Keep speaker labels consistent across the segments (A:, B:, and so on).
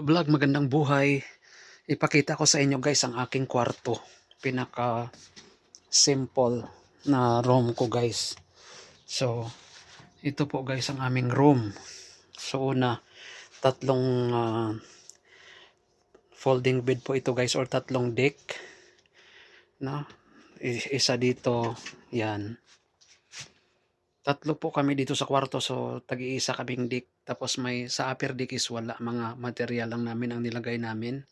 A: vlog, magandang buhay. Ipakita ko sa inyo guys ang aking kwarto. Pinaka simple na room ko guys. So, ito po guys ang aming room. So, una, tatlong ah, folding bed po ito guys or tatlong deck. I- Isa dito, yan. Tatlo po kami dito sa kwarto so tag-iisa kaming deck. Tapos may sa upper deck is wala mga material lang namin ang nilagay namin.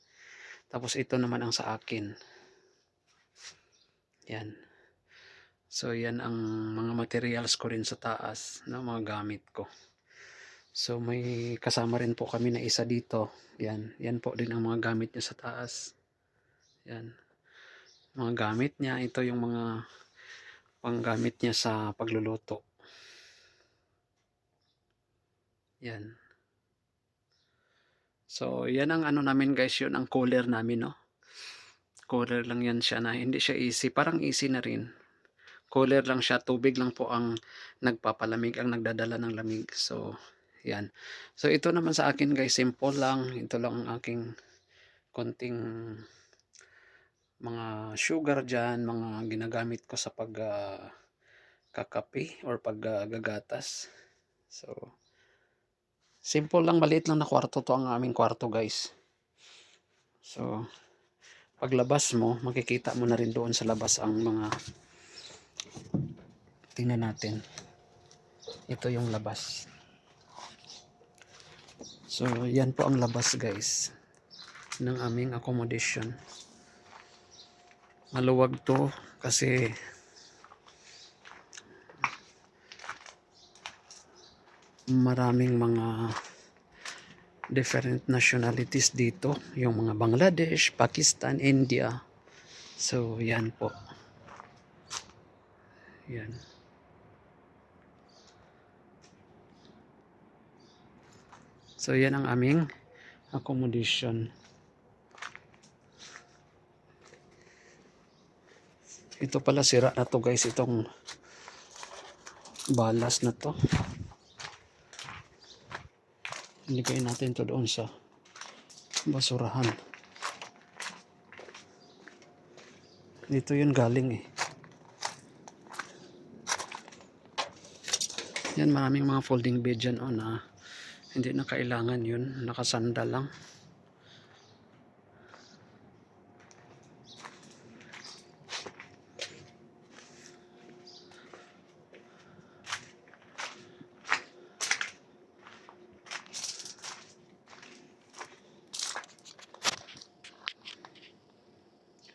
A: Tapos ito naman ang sa akin. Yan. So yan ang mga materials ko rin sa taas na mga gamit ko. So may kasama rin po kami na isa dito. Yan. Yan po din ang mga gamit niya sa taas. Yan. Mga gamit niya. Ito yung mga panggamit niya sa pagluluto. Yan. So, yan ang ano namin guys, yun ang cooler namin, no? Cooler lang yan siya na hindi siya easy. Parang easy na rin. Cooler lang siya, tubig lang po ang nagpapalamig, ang nagdadala ng lamig. So, yan. So, ito naman sa akin guys, simple lang. Ito lang ang aking konting mga sugar dyan, mga ginagamit ko sa pag ah, kakape or pag ah, gagatas. So, simple lang, maliit lang na kwarto to ang aming kwarto guys. So, paglabas mo, makikita mo na rin doon sa labas ang mga tingnan natin. Ito yung labas. So, yan po ang labas guys ng aming accommodation. Maluwag to kasi maraming mga different nationalities dito. Yung mga Bangladesh, Pakistan, India. So, yan po. Yan. So, yan ang aming accommodation. Ito pala sira na to guys, itong balas na to. Iligay natin to doon sa basurahan. Dito yun galing eh. Yan maraming mga folding bed dyan oh, na hindi na kailangan yun. Nakasanda lang.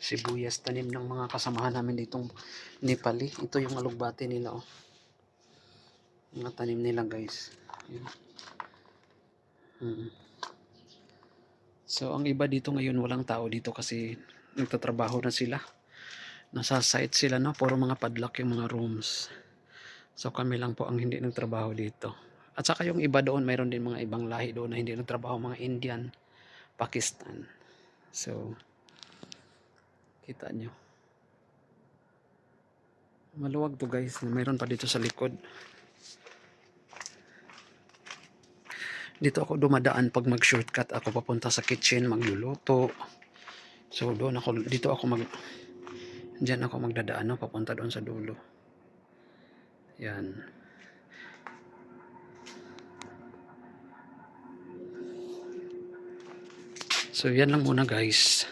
A: Sibuyas tanim ng mga kasamahan namin ditong Nepali. Ito yung alugbati nila oh. Mga tanim nila guys. Mm. So ang iba dito ngayon walang tao dito kasi nagtatrabaho na sila. Nasa site sila no, puro mga padlock yung mga rooms. So kami lang po ang hindi nagtrabaho dito. At saka yung iba doon, mayroon din mga ibang lahi doon na hindi nagtrabaho, mga Indian, Pakistan. So, Kita nyo. Maluwag to guys. Mayroon pa dito sa likod. Dito ako dumadaan pag mag-shortcut ako papunta sa kitchen, magluluto. So doon ako, dito ako mag, dyan ako magdadaan, no? papunta doon sa dulo. Yan. So yan lang muna guys.